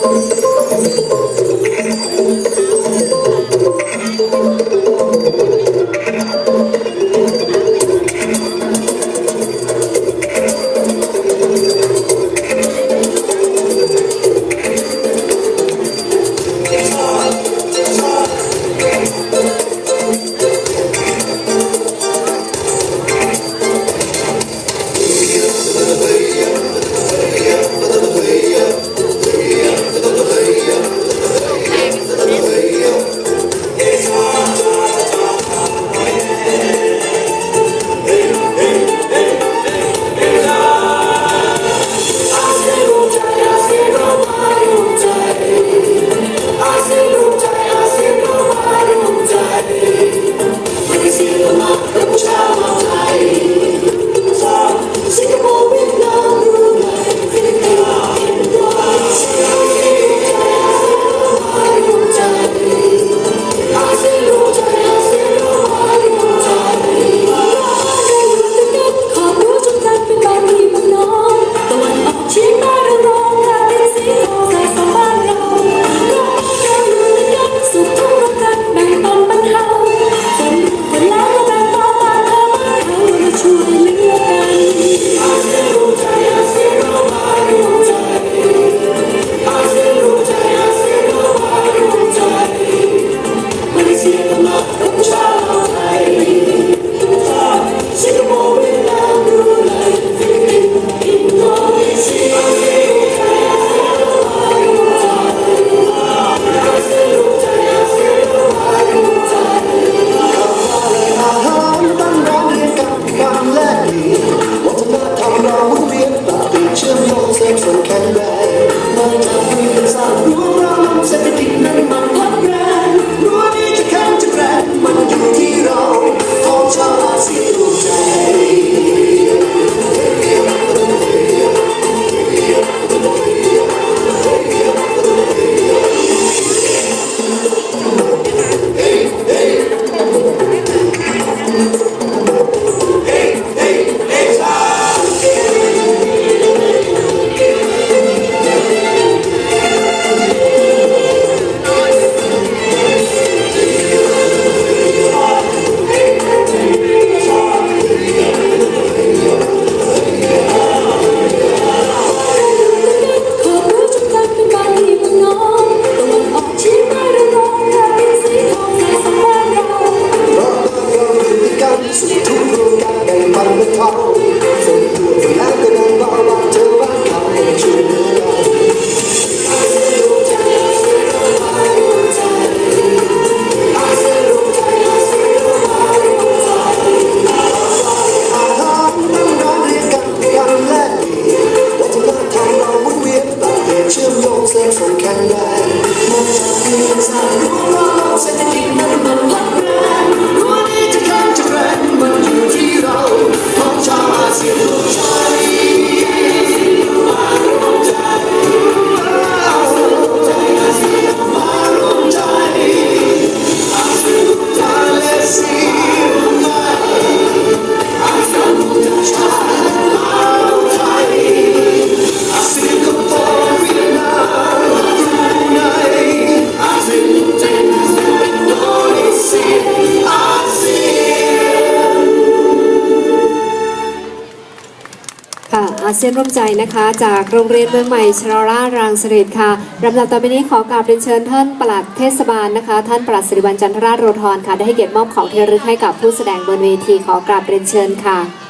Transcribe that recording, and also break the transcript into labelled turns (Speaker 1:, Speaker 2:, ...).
Speaker 1: Thank you. Jim Jones and Frank and I. อาเซียนร่วมใจนะคะ จากโรงเรียนเมืองใหม่ชลารารังสฤษค่ะลำดับต่อไปนี้ขอกราบเรียนเชิญท่านปลัดเทศบาลนะคะ ท่านปลัดสิริวัลจันทราชโรธรค่ะ ได้ให้เกียรติมอบของที่ระลึกให้กับผู้แสดงบนเวทีขอกราบเรียนเชิญค่ะ